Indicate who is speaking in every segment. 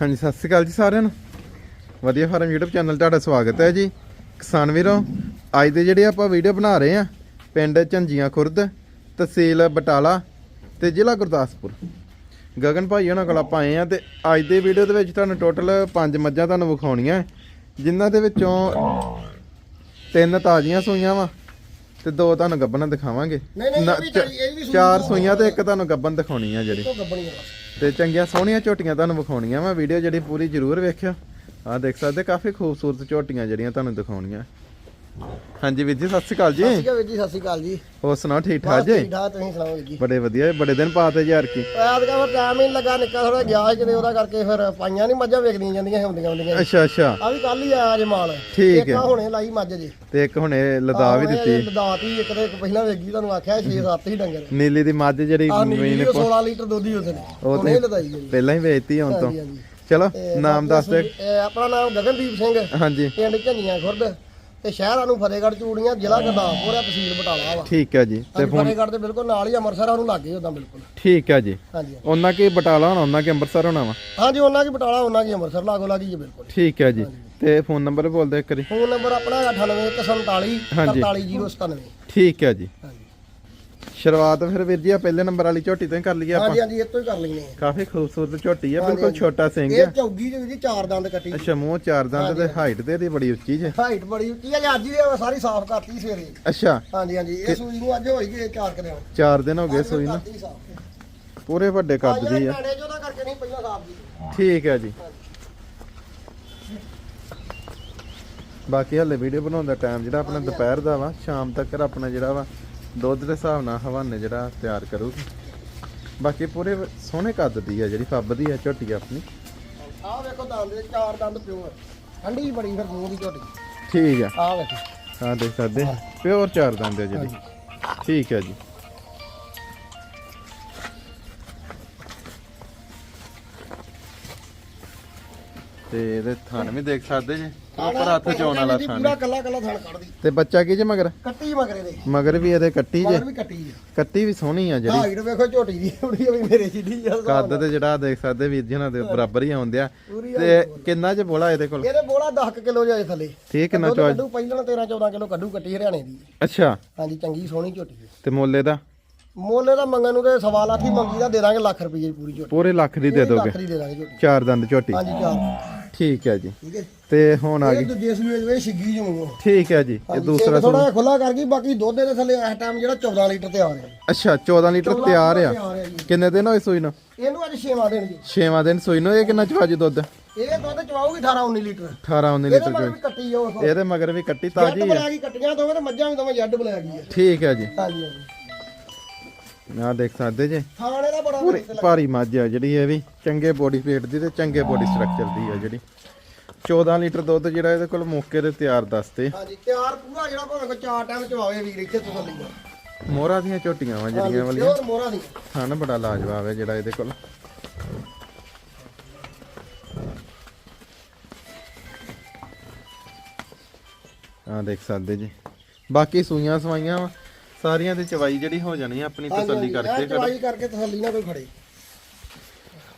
Speaker 1: ਹਾਂਜੀ, ਸਤਿ ਸ਼੍ਰੀ ਅਕਾਲ ਜੀ ਸਾਰਿਆਂ ਨੂੰ। ਵਧੀਆ ਫਾਰਮ YouTube ਚੈਨਲ ਤੁਹਾਡਾ ਸਵਾਗਤ ਹੈ ਜੀ। ਕਿਸਾਨ ਵੀਰੋ, ਅੱਜ ਦੇ ਜਿਹੜੇ ਆਪਾਂ ਵੀਡੀਓ ਬਣਾ ਰਹੇ ਆ ਪਿੰਡ ਝੰਜੀਆਂ ਖੁਰਦ, ਤਹਿਸੀਲ ਬਟਾਲਾ ਤੇ ਜ਼ਿਲ੍ਹਾ ਗੁਰਦਾਸਪੁਰ। ਗਗਨ ਭਾਈ ਉਹਨਾਂ ਕੋਲ ਆਪਾਂ ਆਏ ਆ ਤੇ ਅੱਜ ਦੇ ਵੀਡੀਓ ਦੇ ਵਿੱਚ ਤੁਹਾਨੂੰ ਟੋਟਲ ਪੰਜ ਮੱਝਾਂ ਤੁਹਾਨੂੰ ਵਿਖਾਉਣੀਆਂ। ਜਿਨ੍ਹਾਂ ਦੇ ਵਿੱਚੋਂ ਤਿੰਨ ਤਾਜ਼ੀਆਂ ਸੂਈਆਂ ਵਾ। ਤੇ ਦੋ ਤੁਹਾਨੂੰ ਗੱਬਨਾਂ ਦਿਖਾਵਾਂਗੇ।
Speaker 2: ਨਹੀਂ, ਨਹੀਂ, ਇਹ
Speaker 1: ਨਾ-
Speaker 2: ਵੀ ਤਾਜ਼ੀ- ਇਹ ਵੀ ਸੂਈ
Speaker 1: ਚਾਰ
Speaker 2: ਹੋਈ
Speaker 1: ਸੂਈਆਂ ਤੇ ਇੱਕ ਤੁਹਾਨੂੰ ਗੱਬਨ ਦਿਖਾਉਣੀ ਆ ਜਿਹੜੀ।
Speaker 2: ਤੋਂ ਗੱਬਣੀ ਆ
Speaker 1: ਤੇ ਚੰਗੀਆਂ ਸੋਹਣੀਆਂ ਝੋਟੀਆਂ ਤੁਹਾਨੂੰ ਵਿਖਾਉਣੀਆਂ ਵਾ। ਵੀਡੀਓ ਜਿਹੜੀ ਪੂਰੀ ਜ਼ਰੂਰ ਵੇਖਿਓ। ਆਹ ਦੇਖ ਸਕਦੇ ਕਾਫੀ ਖੂਬਸੂਰਤ ਝੋਟੀਆਂ ਜਿਹੜੀਆਂ ਤੁਹਾਨੂੰ ਦਿਖਾਉਣੀਆਂ। ਹਾਂਜੀ ਵੀਰ ਜੀ ਸਤਿ ਸ਼੍ਰੀ ਅਕਾਲ ਜੀ।
Speaker 2: ਸਤਿ ਸ਼੍ਰੀ ਅਕਾਲ ਵੀਰ ਜੀ ਸਤਿ ਸ਼੍ਰੀ ਅਕਾਲ ਜੀ।
Speaker 1: ਹੋਰ ਸੁਣਾਓ ਠੀਕ ਠਾਕ ਜੀ?
Speaker 2: ਠੀਕ ਠਾਕ ਤੁਸੀਂ ਸੁਣਾਓ ਵੀਰ ਜੀ?
Speaker 1: ਬੜੇ ਵਧੀਆ ਬੜੇ ਦਿਨ ਪਾਤੇ ਯਾਰ ਕੀ।
Speaker 2: ਐਤ ਕਾ ਫਿਰ ਟਾਈਮ ਹੀ ਲੱਗਾ ਨਿੱਕਾ ਥੋੜਾ ਗਿਆ ਸੀ ਕਿਤੇ ਉਹਦਾ ਕਰਕੇ ਫਿਰ ਪਾਈਆਂ ਨਹੀਂ ਮੱਝਾਂ ਵੇਖਦੀਆਂ ਜਾਂਦੀਆਂ ਹੁੰਦੀਆਂ ਹੁੰਦੀਆਂ।
Speaker 1: ਅੱਛਾ ਅੱਛਾ।
Speaker 2: ਆ ਵੀ ਕੱਲ ਹੀ ਆਇਆ ਜੇ ਮਾਲ।
Speaker 1: ਠੀਕ ਹੈ।
Speaker 2: ਹੁਣੇ ਲਾਈ ਮੱਝ ਜੀ।
Speaker 1: ਤੇ ਇੱਕ ਹੁਣੇ ਲਦਾ ਵੀ ਦਿੱਤੀ।
Speaker 2: ਲਦਾਤੀ ਇੱਕ ਤੇ ਇੱਕ ਪਹਿਲਾਂ ਵੇਗੀ ਤੁਹਾਨੂੰ ਆਖਿਆ 6-7 ਹੀ ਡੰਗਰ।
Speaker 1: ਨੀਲੀ ਦੀ ਮੱਝ ਜਿਹੜੀ ਮੀਨ
Speaker 2: ਦੀ 16 ਲੀਟਰ ਦੁੱਧ ਹੀ ਉਹਦੇ ਲਦਾਈ ਜੀ
Speaker 1: ਪਹਿਲਾਂ ਹੀ ਵੇਚਤੀ ਹੁਣ ਤੋਂ। ਚਲੋ ਨਾਮ ਦੱਸ ਦੇ।
Speaker 2: ਆਪਣਾ ਨਾਮ ਗਗਨਦੀਪ ਸਿੰਘ।
Speaker 1: ਹਾਂਜੀ।
Speaker 2: ਪਿੰਡ ਝੰਡੀਆਂ ਖੁਰਦ। ਤੇ ਸ਼ਹਿਰਾਂ ਨੂੰ ਫਤਿਹਗੜ੍ਹ ਚੂੜੀਆਂ ਜ਼ਿਲ੍ਹਾ ਗੁਰਦਾਸਪੁਰ ਆ ਤਹਿਸੀਲ ਬਟਾਲਾ ਵਾ।
Speaker 1: ਠੀਕ ਹੈ ਜੀ ਤੇ
Speaker 2: ਫਤਿਹਗੜ੍ਹ ਦੇ ਬਿਲਕੁਲ ਨਾਲ ਹੀ ਅੰਮ੍ਰਿਤਸਰ ਉਹਨੂੰ ਲੱਗੇ ਉਦਾਂ ਬਿਲਕੁਲ।
Speaker 1: ਠੀਕ ਹੈ ਜੀ।
Speaker 2: ਹਾਂਜੀ
Speaker 1: ਉਹਨਾਂ ਕੀ ਬਟਾਲਾ ਹੋਣਾ ਉਹਨਾਂ ਕੀ ਅੰਮ੍ਰਿਤਸਰ ਹੋਣਾ ਵਾ?
Speaker 2: ਹਾਂਜੀ ਉਹਨਾਂ ਕੀ ਬਟਾਲਾ ਉਹਨਾਂ ਕੀ ਅੰਮ੍ਰਿਤਸਰ ਲਾਗੋ ਲਾਗੀ ਜੀ ਬਿਲਕੁਲ।
Speaker 1: ਠੀਕ ਹੈ ਜੀ। ਤੇ ਫੋਨ ਨੰਬਰ ਬੋਲ ਇੱਕ ਵਾਰੀ।
Speaker 2: ਫੋਨ ਨੰਬਰ ਆਪਣਾ 9847
Speaker 1: ਹਾਂਜੀ।
Speaker 2: 44097
Speaker 1: ਠੀਕ ਹੈ ਜੀ।
Speaker 2: ਹਾਂਜੀ।
Speaker 1: ਸ਼ੁਰੂਆਤ ਫਿਰ ਵੀਰ ਜੀ ਆ ਪਹਿਲੇ ਨੰਬਰ ਵਾਲੀ ਝੋਟੀ ਤੋਂ ਹੀ ਕਰ ਲਈਏ ਆਪਾਂ।
Speaker 2: ਹਾਂਜੀ ਇਹ ਤੋਂ ਹੀ ਕਰ ਲੈਣੇ ਆ
Speaker 1: ਕਾਫੀ ਖੂਬਸੂਰਤ ਝੋਟੀ ਹੈ ਬਿਲਕੁਲ
Speaker 2: ਹਾਂਜੀ।
Speaker 1: ਛੋਟਾ ਸਿੰਘ
Speaker 2: ਇਹ
Speaker 1: ਹੈ
Speaker 2: ਚੌਗੀ ਜੀ ਜੀ ਚਾਰ ਦੰਦ ਕੱਟੀ।
Speaker 1: ਅੱਛਾ ਮੂੰਹ ਚਾਰ ਦੰਦ ਤੇ ਹਾਈਟ ਤੇ ਇਹਦੀ ਬੜੀ ਉੱਚੀ ਜੇ।
Speaker 2: ਹਾਈਟ ਬੜੀ ਉੱਚੀ ਹੈ ਜੀ ਅੱਜ ਹੀ ਇਹ ਸਾਰੀ ਸਾਫ਼ ਕਰਤੀ ਸਵੇਰੇ।
Speaker 1: ਅੱਛਾ।
Speaker 2: ਹਾਂਜੀ ਹਾਂਜੀ ਇਹ ਸੂਈ ਨੂੰ ਅੱਜ ਹੋਈ ਗਈ ਚਾਰ ਕਰਿਆ
Speaker 1: ਚਾਰ ਦਿਨ ਹੋ ਗਏ ਸੂਈ ਨੂੰ। ਪੂਰੇ ਵੱਡੇ ਕੱਦ ਦੀ ਆ।
Speaker 2: ਨਾੜੇ ਜੋ ਉਹਦਾ ਕਰਕੇ ਨਹੀਂ ਪਹਿਲਾਂ ਸਾਫ਼ ਜੀ।
Speaker 1: ਠੀਕ ਹੈ ਜੀ। ਬਾਕੀ ਹਲੇ ਵੀਡੀਓ ਬਣਾਉਣ ਦਾ ਟਾਈਮ ਜਿਹੜਾ ਆਪਣਾ ਦੁਪਹਿਰ ਦਾ ਵਾ ਸ਼ਾਮ ਤੱਕ ਆਪਣਾ ਜਿਹੜਾ ਵਾ ਦੁੱਧ ਦੇ ਹਿਸਾਬ ਨਾਲ ਹਵਾਨੇ ਜਿਹੜਾ ਤਿਆਰ ਕਰੂਗੀ। ਬਾਕੀ ਪੂਰੇ ਸੋਹਣੇ ਕੱਦ ਦੀ ਆ ਜਿਹੜੀ ਫੱਬ ਦੀ ਆ ਝੋਟੀ ਆਪਣੀ।
Speaker 2: ਆਹ ਵੇਖੋ ਦੰਦ ਦੇ ਚਾਰ ਦੰਦ ਪਿਓਰ ਠੰਡੀ ਬੜੀ ਫਿਰ ਮੂੰਹ ਦੀ ਝੋਟੀ।
Speaker 1: ਠੀਕ ਆ।
Speaker 2: ਆਹ ਵੇਖੋ।
Speaker 1: ਹਾਂ ਦੇਖ ਸਕਦੇ ਪਿਓਰ ਚਾਰ ਦੰਦ ਆ ਜਿਹੜੀ। ਠੀਕ ਹੈ ਜੀ। ਤੇ ਇਹਦੇ ਥਣ ਵੀ ਦੇਖ ਸਕਦੇ ਜੀ? ਉੱਪਰ ਹੱਥ ਚੋਣ ਵਾਲਾ ਥਣ।
Speaker 2: ਪੂਰਾ ਕੱਲਾ ਕੱਲਾ ਥਣ ਕੱਢਦੀ
Speaker 1: ਤੇ ਬੱਚਾ ਕੀ ਜੇ ਮਗਰ?
Speaker 2: ਕੱਟੀ ਮਗਰੇ ਦੇ।
Speaker 1: ਮਗਰ ਵੀ ਇਹਦੇ ਕੱਟੀ ਜੇ।
Speaker 2: ਮਗਰ ਵੀ ਕੱਟੀ
Speaker 1: ਵੀ ਸੋਹਣੀ ਆ ਜਿਹੜੀ।
Speaker 2: ਹਾਈਟ ਵੇਖੋ ਝੋਟੀ ਦੀ ਥੋੜੀ ਵੀ ਮੇਰੇ ਜਿੱਡੀ ਆ
Speaker 1: ਕੱਦ। ਤੇ ਜਿਹੜਾ ਦੇਖ ਸਕਦੇ ਵੀਰ ਜੀ ਉਹਨਾਂ ਦੇ ਬਰਾਬਰ ਹੀ ਆਉਂਦੇ ਆ। ਤੇ ਕਿੰਨਾ ਚ ਬੋਲਾ ਇਹਦੇ ਕੋਲ?
Speaker 2: ਇਹਦੇ ਬੋਲਾ 10 ਕਿਲੋ ਜਾਏ ਥੱਲੇ।
Speaker 1: ਠੀਕ ਕਿੰਨਾ
Speaker 2: ਦੁੱਧ
Speaker 1: ਚੋ
Speaker 2: ਕੱਢੂ ਪਹਿਲਾਂ 13 14 ਕਿਲੋ ਕੱਢੂ ਕੱਟੀ ਹਰਿਆਣੇ ਦੀ।
Speaker 1: ਅੱਛਾ।
Speaker 2: ਹਾਂਜੀ ਚੰਗੀ ਸੋਹਣੀ ਝੋਟੀ
Speaker 1: ਤੇ ਮੋਲੇ ਦਾ?
Speaker 2: ਮੁੱਲ ਇਹਦਾ ਮੰਗਣ ਨੂੰ ਤੇ ਸਵਾ ਲੱਖ ਹੀ ਮੰਗੀ ਦਾ ਦੇ ਦਾਂਗੇ ਲੱਖ ਰੁਪਏ ਦੀ ਪੂਰੀ ਝੋਟੀ।
Speaker 1: ਪੂਰੇ ਲੱਖ ਦੀ ਦੇ ਦੋਗੇ?
Speaker 2: ਦੀ ਦੇ
Speaker 1: ਚਾਰ ਦੰਦ ਝੋਟੀ।
Speaker 2: ਹਾਂਜੀ ਚਾਰ
Speaker 1: ਠੀਕ ਹੈ ਜੀ।
Speaker 2: ਠੀਕ ਹੈ
Speaker 1: ਤੇ ਹੁਣ ਆ
Speaker 2: ਇਹ
Speaker 1: ਗਈ।
Speaker 2: ਦੂਜੇ ਸੂਏ ਜੋ ਇਹ ਛਿੱਗੀ ਜਮੂ
Speaker 1: ਠੀਕ ਹੈ ਜੀ। ਇਹ ਦੂਸਰਾ
Speaker 2: ਥੋੜਾ ਜਿਹਾ ਖੁੱਲਾ ਕਰ ਗਈ ਬਾਕੀ ਦੁੱਧ ਦੇ ਥੱਲੇ ਇਸ ਟਾਈਮ ਜਿਹੜਾ 14 ਲੀਟਰ ਤੇ ਆ ਰਿਹਾ
Speaker 1: ਅੱਛਾ 14 ਲੀਟਰ ਤਿਆਰ ਆ।
Speaker 2: ਤਿਆਰ ਹੈ ਜੀ।
Speaker 1: ਕਿੰਨੇ ਦਿਨ ਹੋਏ ਸੂਈ ਨੂੰ?
Speaker 2: ਇਹਨੂੰ ਅੱਜ ਛੇਵਾਂ ਦੇਣ ਜੀ।
Speaker 1: 6ਵਾਂ ਦਿਨ ਸੂਈ ਨੂੰ ਇਹ ਕਿੰਨਾ ਚਵਾ ਜੀ ਦੁੱਧ?
Speaker 2: ਇਹ ਦੁੱਧ ਚਵਾਉਗੀ 18 19 ਲੀਟਰ।
Speaker 1: 18 19
Speaker 2: ਇਹਦੇ
Speaker 1: ਲੀਟਰ
Speaker 2: ਮਗਰ ਵੀ ਕੱਟੀ ਉਹ।
Speaker 1: ਇਹਦੇ ਮਗਰ ਵੀ ਕੱਟੀ
Speaker 2: ਜੱਟ
Speaker 1: ਤਾਜੀ ਆ
Speaker 2: ਕੱਟੀਆਂ ਦੋਵੇਂ ਤੇ ਮੱਝਾਂ ਵੀ ਦੋਵੇਂ ਜੱਡ ਗਈ ਆ
Speaker 1: ਠੀਕ ਹੈ ਜੀ।
Speaker 2: ਹਾਂਜੀ ਹਾਂਜੀ।
Speaker 1: ਆ ਦੇਖ ਸਕਦੇ ਜੀ?
Speaker 2: ਥਾਣੇ ਦਾ ਬੜਾ
Speaker 1: ਪੂਰੀ ਭਾਰੀ ਮੱਝ ਆ ਜਿਹੜੀ ਇਹ ਵੀ। ਚੰਗੇ ਬੋਡੀ weight ਦੀ ਤੇ ਚੰਗੇ ਬੋਡੀ ਸਟਰਕਚਰ ਦੀ ਆ ਜਿਹੜੀ। 14 ਲੀਟਰ ਦੁੱਧ ਜਿਹੜਾ ਇਹਦੇ ਕੋਲ ਮੌਕੇ ਤੇ ਤਿਆਰ ਦੱਸਦੇ
Speaker 2: ਹਾਂਜੀ ਤਿਆਰ ਪੂਰਾ ਜਿਹੜਾ ਭਾਵੇਂ ਕੋਈ ਚਾਰ ਟਾਈਮ ਚਵਾਵੇ ਵੀਰ ਇੱਥੇ ਤਸੱਲੀ ਨਾਲ
Speaker 1: ਮੋਹਰਾਂ ਦੀਆਂ ਝੋਟੀਆਂ ਵਾ ਜਿਹੜੀਆਂ ਵਾਲੀਆਂ।
Speaker 2: ਪਿਓਰ ਮੋਹਰਾ ਦੀ
Speaker 1: ਥਣ ਬੜਾ ਲਾਜਵਾਬ ਹੈ ਜਿਹੜਾ ਇਹਦੇ ਕੋਲ। ਆ ਦੇਖ ਸਕਦੇ ਜੀ। ਬਾਕੀ ਸੂਈਆਂ ਸਵਾਈਆਂ ਵਾ। ਸਾਰੀਆਂ ਦੀ ਚਵਾਈ ਜਿਹੜੀ ਹੋ ਜਾਣੀ ਆ ਆਪਣੀ ਤਸੱਲੀ ਕਰਕੇ ਕਰ
Speaker 2: ਚਵਾਈ ਕਰਕੇ ਤਸੱਲੀ ਨਾਲ ਕੋਈ ਖੜੇ।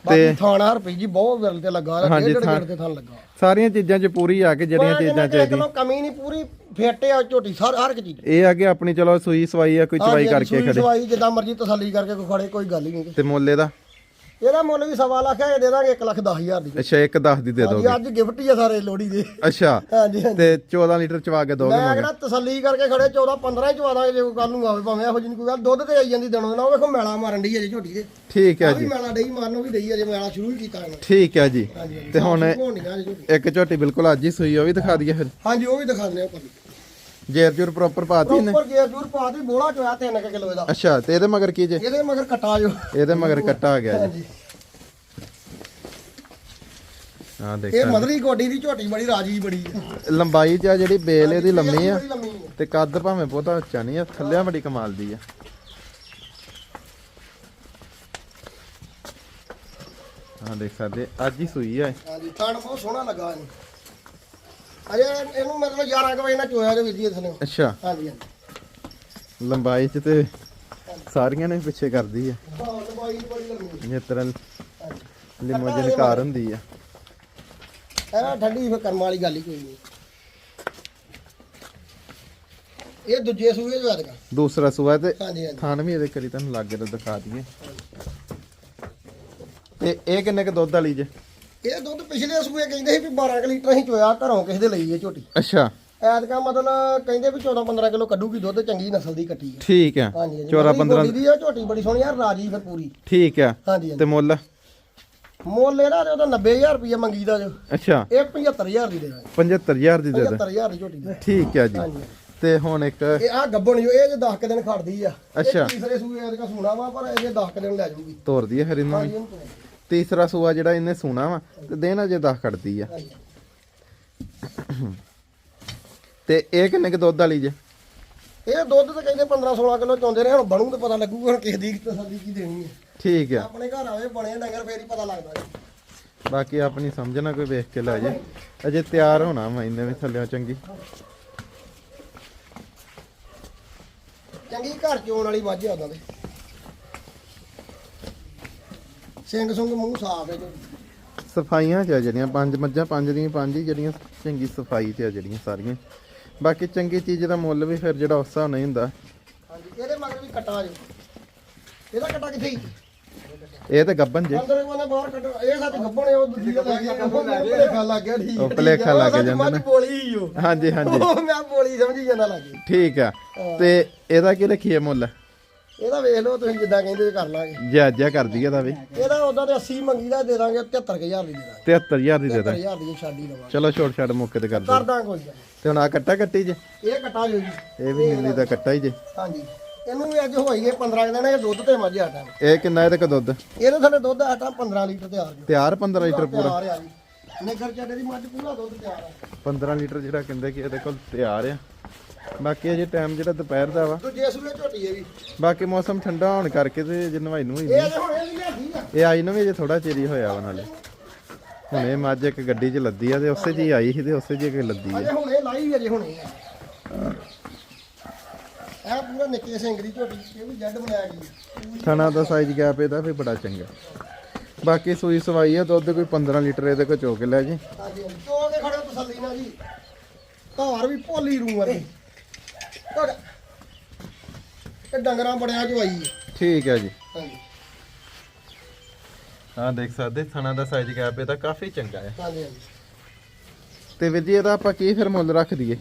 Speaker 2: ਬਾਕੀ ਥਾਣਾ ਰੁਪਈ ਜੀ ਬਹੁਤ ਵਿਰਲ ਤੇ ਲੱਗਾ ਰਿਹਾ
Speaker 1: ਥਾਣ-
Speaker 2: ਡੇਢ ਤੇ ਥਾਣ ਲੱਗਾ।
Speaker 1: ਸਾਰੀਆਂ ਚੀਜ਼ਾਂ 'ਚ ਪੂਰੀ ਆ ਕੇ ਜਿਹੜੀਆਂ ਚੀਜ਼ਾਂ ਚਾਹੀਦੀਆਂ
Speaker 2: ਚਲੋ ਕਮੀ ਨਹੀਂ ਪੂਰੀ ਫੇਟੇ ਆ ਝੋਟੀ ਸਰ ਹਰ ਇੱਕ ਚੀਜ਼।
Speaker 1: ਇਹ ਆ ਕਿ ਆਪਣੀ ਚਲੋ ਸੂਈ ਸਵਾਈ ਆ ਕੋਈ ਚਵਾਈ ਕਰਕੇ
Speaker 2: ਸੂਈ
Speaker 1: ਖੜੇ।
Speaker 2: ਸਵਾਈ ਜਿੱਦਾਂ ਮਰਜ਼ੀ ਤਸੱਲੀ ਕਰਕੇ ਕੋਈ ਖੜੇ ਕੋਈ ਗੱਲ ਹੀ ਨਹੀਂ।
Speaker 1: ਤੇ ਮੁੱਲੇ ਦਾ
Speaker 2: ਇਹਦਾ ਮੁੱਲ ਵੀ ਸਵਾ ਲੱਖ ਹੈ ਦੇ ਦਾਂਗੇ 1 ਲੱਖ 10 ਹਜ਼ਾਰ ਦੀ।
Speaker 1: ਅੱਛਾ ਇੱਕ 10 ਦੀ ਦੇ ਦੋਗੇ।
Speaker 2: ਅੱਜ ਗਿਫਟ ਹੀ ਆ ਸਾਰੇ ਲੋਹੜੀ ਦੇ।
Speaker 1: ਅੱਛਾ
Speaker 2: ਹਾਂਜੀ ਹਾਂਜੀ।
Speaker 1: ਤੇ 14 ਲੀਟਰ ਚਵਾ ਕੇ ਦੋਗੇ
Speaker 2: ਮੈਂ ਕਿਹੜਾ ਤਸੱਲੀ ਕਰਕੇ ਖੜੇ 14 15 ਹੀ ਚਵਾ ਦਾਂਗੇ ਜੇ ਕੋਈ ਕੱਲ ਨੂੰ ਆਵੇ ਭਾਵੇਂ ਇਹੋ ਜਿਹੀ ਕੋਈ ਗੱਲ। ਦੁੱਧ ਤੇ ਆਈ ਜਾਂਦੀ ਦਿਨੋਂ ਦਿਨ ਉਹ ਵੇਖੋ ਮੈਲਾ ਮਾਰਨ ਡਈ ਹੈ ਜੀ ਝੋਟੀ ਦੇ
Speaker 1: ਠੀਕ ਹੈ ਜੀ।
Speaker 2: ਮੈਲਾ ਡਈ ਮਾਰਨ ਉਹ ਵੀ ਡਈ ਹੈ ਜੇ ਮੈਲਾ ਸ਼ੁਰੂ ਹੀ ਕੀਤਾ ਇਹਨੇ।
Speaker 1: ਠੀਕ ਹੈ ਜੀ। ਤੇ ਹੁਣ ਇੱਕ ਝੋਟੀ ਬਿਲਕੁਲ ਅੱਜ ਹੀ ਸੂਈ ਉਹ ਵੀ ਦਿਖਾ ਦਈਏ ਫਿਰ।
Speaker 2: ਹਾਂਜੀ ਉਹ ਵੀ ਦਿਖਾ ਦਿੰਦੇ ਆ
Speaker 1: ਜੇਰ ਜੁਰ ਪ੍ਰੋਪਰ ਪਾਤੀ ਨੇ
Speaker 2: ਉੱਪਰ ਗੇਰ ਜੂਰ ਪਾ ਦੀ ਬੋਲਾ ਚੋਇਆ 3 ਕਿਲੋ ਇਹਦਾ।
Speaker 1: ਅੱਛਾ ਤੇ ਇਹਦੇ ਮਗਰ ਕੀ ਜੇ?
Speaker 2: ਇਹਦੇ ਮਗਰ ਕਟਾ ਜੋ।
Speaker 1: ਇਹਦੇ ਮਗਰ ਕੱਟਾ ਆ ਗਿਆ ਜੀ।
Speaker 2: ਹਾਂਜੀ।
Speaker 1: ਦੇਖ।
Speaker 2: ਇਹ ਮਦਰੀ ਗੋਡੀ ਦੀ ਝੋਟੀ ਬੜੀ ਰਾਜੀ ਬੜੀ ਹੈ
Speaker 1: ਲੰਬਾਈ ਚ ਆ ਜਿਹੜੀ ਬੇਲ ਇਹਦੀ ਲੰਮੀ ਆ
Speaker 2: ਬੜੀ ਲੰਮੀ ਹੈ
Speaker 1: ਤੇ ਕੱਦ ਭਾਵੇਂ ਬਹੁਤਾ ਉੱਚਾ ਨਹੀਂ ਆ ਥੱਲਿਆਂ ਬੜੀ ਕਮਾਲ ਦੀ ਆ। ਹਾਂ ਦੇਖ ਸਕਦੇ ਅੱਜ ਹੀ ਸੂਈ ਆ ਇਹ।
Speaker 2: ਹਾਂਜੀ ਥਣ ਬਹੁਤ ਸੋਹਣਾ ਲੱਗਾ ਇਹਨੂੰ। ਅਜੇ ਇਹਨੂੰ ਮਤਲਬ 11 ਕੁ ਵਜੇ ਨਾਲ ਚੋਇਆ ਜੋ ਵੀਰ ਥਲੇ
Speaker 1: ਅੱਛਾ।
Speaker 2: ਹਾਂਜੀ ਹਾਂਜੀ।
Speaker 1: ਲੰਬਾਈ ਚ ਤੇ ਸਾਰੀਆਂ ਨੇ ਪਿੱਛੇ ਕਰਦੀ ਆ।
Speaker 2: ਹਾਂ ਲੰਬਾਈ ਬੜੀ ਲੰਮੀ।
Speaker 1: ਜਿਸ ਤਰ੍ਹਾਂ ਲਿਮੋਜਨ ਕਾਰ ਹੁੰਦੀ ਆ।
Speaker 2: ਇਹ ਠੰਡੀ ਫਿਰ ਕਰਮ ਵਾਲੀ ਗੱਲ ਹੀ ਕੋਈ ਨਹੀਂ। ਇਹ ਦੂਜੇ ਸੂਏ ਜੋ ਆਦਗਾ
Speaker 1: ਦੂਸਰਾ ਸੂਆ ਤੇ
Speaker 2: ਹਾਂਜੀ ਹਾਂਜੀ।
Speaker 1: ਥਾਨ ਵੀ ਇਹਦੇ ਕਰੀ ਤੁਹਾਨੂੰ ਲੱਗੇ ਤਾਂ ਦਿਖਾ ਦਈਏ। ਤੇ ਇਹ ਕਿੰਨੇ ਕ ਦੁੱਧ ਵਾਲੀ ਜੇ?
Speaker 2: ਇਹ ਦੁੱਧ ਪਿਛਲੇ ਸੂਏ ਕਹਿੰਦੇ ਸੀ ਵੀ 12 ਕੁ ਲੀਟਰ ਅਸੀਂ ਚੋਇਆ ਘਰੋਂ ਕਿਸੇ ਦੇ ਲਈ ਇਹ ਝੋਟੀ।
Speaker 1: ਅੱਛਾ।
Speaker 2: ਐਤਕਾ ਮਤਲਬ ਕਹਿੰਦੇ ਵੀ 14 15 ਕਿਲੋ ਕੱਢੂਗੀ ਦੁੱਧ ਚੰਗੀ ਨਸਲ ਦੀ ਕੱਟੀ ਹੈ।
Speaker 1: ਠੀਕ ਆ
Speaker 2: ਹਾਂਜੀ ਹਾਂਜੀ।
Speaker 1: 14 15
Speaker 2: ਦੀ ਆ ਝੋਟੀ ਬੜੀ ਸੋਹਣੀ ਆ ਰਾਜੀ ਫਿਰ ਪੂਰੀ।
Speaker 1: ਠੀਕ ਆ
Speaker 2: ਹਾਂਜੀ
Speaker 1: ਤੇ ਮੁੱਲ?
Speaker 2: ਮੁੱਲ ਇਹਦਾ ਤੇ ਉਹਦਾ 90000 ਰੁਪਏ ਮੰਗੀਦਾ ਜੋ।
Speaker 1: ਅੱਛਾ।
Speaker 2: ਇਹ 75000 ਦੀ ਦੇ ਦਾਂਗੇ।
Speaker 1: 75000 ਦੀ ਦੇ ਦੇ।
Speaker 2: 75000 ਦੀ ਝੋਟੀ ਦੇ।
Speaker 1: ਠੀਕ ਆ ਜੀ। ਤੇ ਹੁਣ ਇੱਕ
Speaker 2: ਇਹ ਆ ਗੱਬਣ ਜੋ ਇਹ ਜੇ 10 ਕੁ ਦਿਨ ਖੜਦੀ ਆ।
Speaker 1: ਅੱਛਾ।
Speaker 2: ਤੀਸਰੇ ਸੂਏ ਐਤਕਾ ਸੂਣਾ ਵਾ ਪਰ ਇਹ 10 ਕੁ ਦਿਨ ਲੈ ਜਾਊਗੀ।
Speaker 1: ਤੋਰਦੀ ਹੈ ਫਿਰ ਇਹਨੂੰ
Speaker 2: ਤੋਰ।
Speaker 1: ਤੀਸਰਾ ਸੂਆ ਜਿਹੜਾ ਇਹਨੇ ਸੂਣਾ ਵਾ ਤੇ ਦਿਨ ਅਜੇ 10 ਕੱਢਦੀ ਆ। ਤੇ ਇਹ ਕਿੰਨੇ ਕ ਦੁੱਧ ਵਾਲੀ ਜੇ?
Speaker 2: ਇਹ ਦੁੱਧ ਤਾਂ ਕਹਿੰਦੇ 15 16 ਕਿਲੋ ਚੋਂਦੇ ਰਹੇ ਹੁਣ ਬਣੂ ਤੇ ਪਤਾ ਲੱਗੂਗਾ ਹੁਣ ਕਿਸ ਦੀ ਤਸੱਲੀ ਕੀ ਦੇਣੀ ਹੈ
Speaker 1: ਠੀਕ ਆ।
Speaker 2: ਆਪਣੇ ਘਰ ਆਵੇ ਬਣੇ ਡੰਗਰ ਫੇਰ ਹੀ ਪਤਾ ਲੱਗਦਾ ਜੀ।
Speaker 1: ਬਾਕੀ ਆਪਣੀ ਸਮਝ ਨਾ ਕੋਈ ਵੇਖ ਕੇ ਲੈ ਜੇ। ਅਜੇ ਤਿਆਰ ਹੋਣਾ ਵਾ ਇਹਨੇ ਵੀ ਥੱਲਿਆਂ ਚੰਗੀ।
Speaker 2: ਚੰਗੀ ਘਰ ਚੋਣ ਵਾਲੀ ਆ ਉਹਨਾਂ ਦੇ। ਸਿੰਘ ਸੁੰਗ ਮੂੰਹ ਸਾਫ਼ ਹੈ ਜੋ।
Speaker 1: ਸਫਾਈਆਂ ਚ ਆ ਜਿਹੜੀਆਂ ਪੰਜ ਮੱਝਾਂ ਪੰਜ ਦੀਆਂ ਪੰਜ ਹੀ ਜਿਹੜੀਆਂ ਚੰਗੀ ਸਫ਼ਾਈ ਤੇ ਆ ਜਿਹੜੀਆਂ ਸਾਰੀਆਂ। ਬਾਕੀ ਚੰਗੀ ਚੀਜ਼ ਦਾ ਮੁੱਲ ਵੀ ਫਿਰ ਜਿਹੜਾ ਉਸ ਹਿਸਾਬ ਨਹੀਂ ਹੁੰਦਾ।
Speaker 2: ਹਾਂਜੀ ਇਹਦੇ ਮਗਰ ਵੀ ਕਟਾ ਜੋ ਇਹਦਾ ਕਟਾ ਕਿੱਥੇ ਹੀ
Speaker 1: ਇਹ ਤੇ ਗੱਬਨ ਜੇ।
Speaker 2: ਅੰਦਰ ਕੋਨੇ ਬਾਹਰ ਕੱਢੋ। ਇਹ ਸੱਚ ਗੱਬਣ ਉਹ ਦੂਜੀ ਦਾ ਲੱਗ ਗਿਆ ਭਲੇਖਾ ਲੱਗ ਗਿਆ ਠੀਕ
Speaker 1: ਉਹ ਭੁਲੇਖਾ ਲੱਗ ਜਾਂਦਾ ਨਾ।
Speaker 2: ਬੋਲੀ ਹੀ ਉਹ।
Speaker 1: ਹਾਂਜੀ ਹਾਂਜੀ।
Speaker 2: ਉਹ ਮੈਂ ਬੋਲੀ ਸਮਝੀ ਜਾਂਦਾ ਲੱਗੇ
Speaker 1: ਠੀਕ ਆ। ਤੇ ਇਹਦਾ ਕੀ ਰੱਖੀਏ ਮੁੱਲ?
Speaker 2: ਇਹਦਾ ਵੇਖ ਲਓ ਤੁਸੀਂ ਜਿੱਦਾਂ ਕਹਿੰਦੇ ਕਰ ਲਾਂਗੇ।
Speaker 1: ਜਾਇਜ਼ਾ ਕਰ ਦਈਏ ਦਾ ਵੀ।
Speaker 2: ਇਹਦਾ ਉਦਾਂ ਤੇ 80 ਮੰਗੀਦਾ ਦੇ ਦਾਂਗੇ 73000 ਦੀ ਦੇ ਦਾਂਗੇ।
Speaker 1: 73000 ਦੀ ਦੇ ਦਾਂ
Speaker 2: 73000 ਦੀ ਛਾਡੀ ਲਵਾਂਗੇ।
Speaker 1: ਚਲੋ ਛੋਟ ਛਾੜ ਮੌਕੇ ਤੇ ਕਰ
Speaker 2: ਕਰ
Speaker 1: ਦੋ
Speaker 2: ਦਾਂ ਕੋਈ ਗੱਲ
Speaker 1: ਤੇ ਹੁਣ ਆ ਕੱਟਾ ਕੱਟੀ ਜੇ?
Speaker 2: ਨੀ। ਇਹ ਕਟਾ ਜੋ। ਜੀ
Speaker 1: ਇਹ ਵੀ ਨੀਲੀ ਦਾ ਕੱਟਾ ਹੀ ਜੇ।
Speaker 2: ਹਾਂਜੀ। ਇਹਨੂੰ ਵੀ ਅੱਜ ਹੋਈ ਗਏ 15 ਕੁ ਦਿਨ ਇਹ ਦੁੱਧ ਤੇ ਮੱਝ ਆਟਾ
Speaker 1: ਇਹ ਕਿੰਨਾ ਇਹਦੇ ਕੋ ਦੁੱਧ?
Speaker 2: ਇਹਦੇ ਥੱਲੇ ਦੁੱਧ ਆਟਾ 15 ਲੀਟਰ ਤਿਆਰ ਜੋ
Speaker 1: ਤਿਆਰ 15 ਲੀਟਰ ਪੂਰਾ?
Speaker 2: ਤਿਆਰ ਆ ਜੀ। ਨਿਗਰ ਚੱਡੇ ਦੀ ਮੱਝ ਪੂਰਾ ਦੁੱਧ ਤਿਆਰ ਆ।
Speaker 1: 15 ਲੀਟਰ ਜਿਹੜਾ ਕਹਿੰਦੇ ਕਿ ਇਹਦੇ ਕੋਲ ਤਿਆਰ ਆ। ਬਾਕੀ ਅਜੇ ਟਾਈਮ ਜਿਹੜਾ ਦੁਪਹਿਰ ਦਾ ਵਾ।
Speaker 2: ਦੂਜੇ ਸੂਏ ਝੋਟੀ ਹੈ ਵੀ।
Speaker 1: ਬਾਕੀ ਮੌਸਮ ਠੰਡਾ ਹੋਣ ਕਰਕੇ ਤੇ ਜੇ ਨਵਾਈ ਨੂੰ
Speaker 2: ਇਹ ਅਜੇ ਹੁਣ ਇਹ ਲਿਆਦੀ ਆ।
Speaker 1: ਇਹ ਆਈ ਨੂੰ ਵੀ ਅਜੇ ਥੋੜਾ ਚਿਰ ਹੀ ਹੋਇਆ ਵਾ ਨਾਲੇ। ਹੁਣ ਇਹ ਮੱਝ ਇੱਕ ਗੱਡੀ 'ਚ ਲੱਦੀ ਆ ਤੇ ਉਸੇ 'ਚ ਹੀ ਆਈ ਸੀ ਤੇ ਉਸੇ 'ਚ ਹੀ ਲੱਦੀ ਆ।
Speaker 2: ਅਜੇ ਹੁਣ ਇਹ ਲਾਈ ਵੀ ਅਜੇ ਹੁਣੇ ਆ। ਇਹ ਪੂਰਾ ਨਿੱਕੇ ਦੀ ਝੋਟੀ ਇਹ ਵੀ ਜੱਡ ਬਣਾਇਆ ਗਈ
Speaker 1: ਥਣਾ ਦਾ ਸਾਈਜ਼ ਗੈਪ ਇਹਦਾ ਵੀ ਬੜਾ ਚੰਗਾ। ਬਾਕੀ ਸੂਈ ਸਵਾਈ ਆ ਦੁੱਧ ਕੋਈ 15 ਲੀਟਰ ਇਹਦੇ ਕੋ ਚੋ ਕੇ ਲੈ ਜੀ।
Speaker 2: ਹਾਂਜੀ ਚੋ ਕੇ ਖੜੇ ਹੋ ਤਸੱਲੀ ਨਾਲ ਜੀ। ਧਾਰ ਵੀ ਭੋਲੀ ਰੂ ਵਰਗੀ ਤੁਹਾਡਾ ਇਹ ਡੰਗਰਾਂ ਬੜਿਆਂ ਚ ਆਈ ਹੈ?
Speaker 1: ਠੀਕ ਹੈ ਜੀ।
Speaker 2: ਹਾਂਜੀ।
Speaker 1: ਹਾਂ ਦੇਖ ਸਕਦੇ ਥਣਾ ਦਾ ਸਾਈਜ਼ ਗੈਪ ਇਹਦਾ ਕਾਫੀ ਚੰਗਾ ਹੈ।
Speaker 2: ਹਾਂਜੀ ਹਾਂਜੀ।
Speaker 1: ਤੇ ਵੀਰ ਜੀ ਇਹਦਾ ਆਪਾਂ ਕੀ ਫਿਰ ਮੁੱਲ ਰੱਖ ਦਈਏ?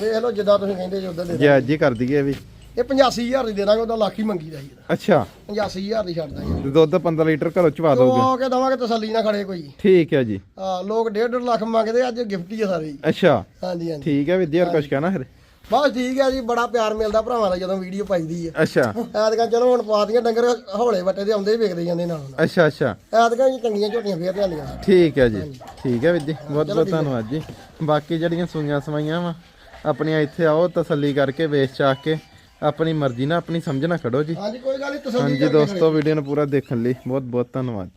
Speaker 2: ਵੇਖ ਲਓ ਜਿੱਦਾਂ ਤੁਸੀਂ ਕਹਿੰਦੇ ਜੀ ਉਦਾਂ ਦੇ
Speaker 1: ਜੇ ਅੱਜ ਹੀ ਕਰ ਦਈਏ ਇਹ ਵੀ।
Speaker 2: ਇਹ 85000 ਦੀ ਦੇ ਦਾਂਗੇ ਉਹਦਾ ਲੱਖ ਹੀ ਮੰਗੀ ਦਾ ਜੀ। ਇਹਦਾ
Speaker 1: ਅੱਛਾ
Speaker 2: 85000 ਦੀ ਛੱਡ ਦਾਂਗੇ
Speaker 1: ਤੇ ਦੁੱਧ 15 ਲੀਟਰ ਘਰੋਂ ਚਵਾ ਦੋਗੇ।
Speaker 2: ਉਹ ਕੇ ਦਵਾਂਗੇ ਤਸੱਲੀ ਨਾਲ ਖੜੇ ਕੋਈ।
Speaker 1: ਠੀਕ ਹੈ ਜੀ।
Speaker 2: ਆ ਲੋਕ 1.5 ਲੱਖ ਮੰਗਦੇ ਅੱਜ ਗਿਫਟ ਹੀ ਆ ਸਾਰੇ ਜੀ।
Speaker 1: ਅੱਛਾ।
Speaker 2: ਹਾਂਜੀ ਹਾਂਜੀ।
Speaker 1: ਠੀਕ ਹੈ ਵੀਰ ਜੀ ਹੋਰ ਕੁਝ ਕਹਿਣਾ ਫਿਰ?
Speaker 2: ਬਸ ਠੀਕ ਹੈ ਜੀ ਬੜਾ ਪਿਆਰ ਮਿਲਦਾ ਭਰਾਵਾਂ ਦਾ ਜਦੋਂ ਵੀਡੀਓ ਪਾਈਦੀ ਆ।
Speaker 1: ਅੱਛਾ।
Speaker 2: ਐਤਕਾਂ ਚਲੋ ਹੁਣ ਪਾਤੀਆਂ ਡੰਗਰ ਹੌਲੇ ਵੱਟੇ ਦੇ ਆਉਂਦੇ ਹੀ ਵੇਖਦੇ ਜਾਂਦੇ ਨਾਲ ਨਾਲ।
Speaker 1: ਅੱਛਾ ਅੱਛਾ।
Speaker 2: ਐਤਕਾਂ ਜੀ ਚੰਗੀਆਂ ਝੋਟੀਆਂ ਫੇਰ ਲਿਆਂਦੀਆਂ।
Speaker 1: ਠੀਕ ਹੈ ਜੀ ਠੀਕ ਹੈ ਵੀਰ ਜੀ ਬਹੁਤ ਬਹੁਤ ਧੰਨਵਾਦ ਜੀ। ਬਾਕੀ ਜਿਹੜੀਆਂ ਸੂਈਆਂ ਸਵਾਈਆਂ ਵਾ ਆਪਣੀਆਂ ਇੱਥੇ ਆਓ ਤਸੱਲੀ ਕਰਕੇ ਵੇਚ ਚਾਕ ਕੇ ਆਪਣੀ ਮਰਜ਼ੀ ਨਾਲ ਆਪਣੀ ਸਮਝ ਨਾਲ ਖੜੋ ਜੀ।
Speaker 2: ਹਾਂਜੀ ਕੋਈ ਗੱਲ ਨਹੀਂ ਤਸੱਲੀ
Speaker 1: ਹਾਂਜੀ ਦੋਸਤੋ ਵੀਡੀਓ ਨੂੰ ਪੂਰਾ ਦੇਖਣ ਲਈ ਬਹੁਤ ਬਹੁਤ ਧੰਨਵਾਦ।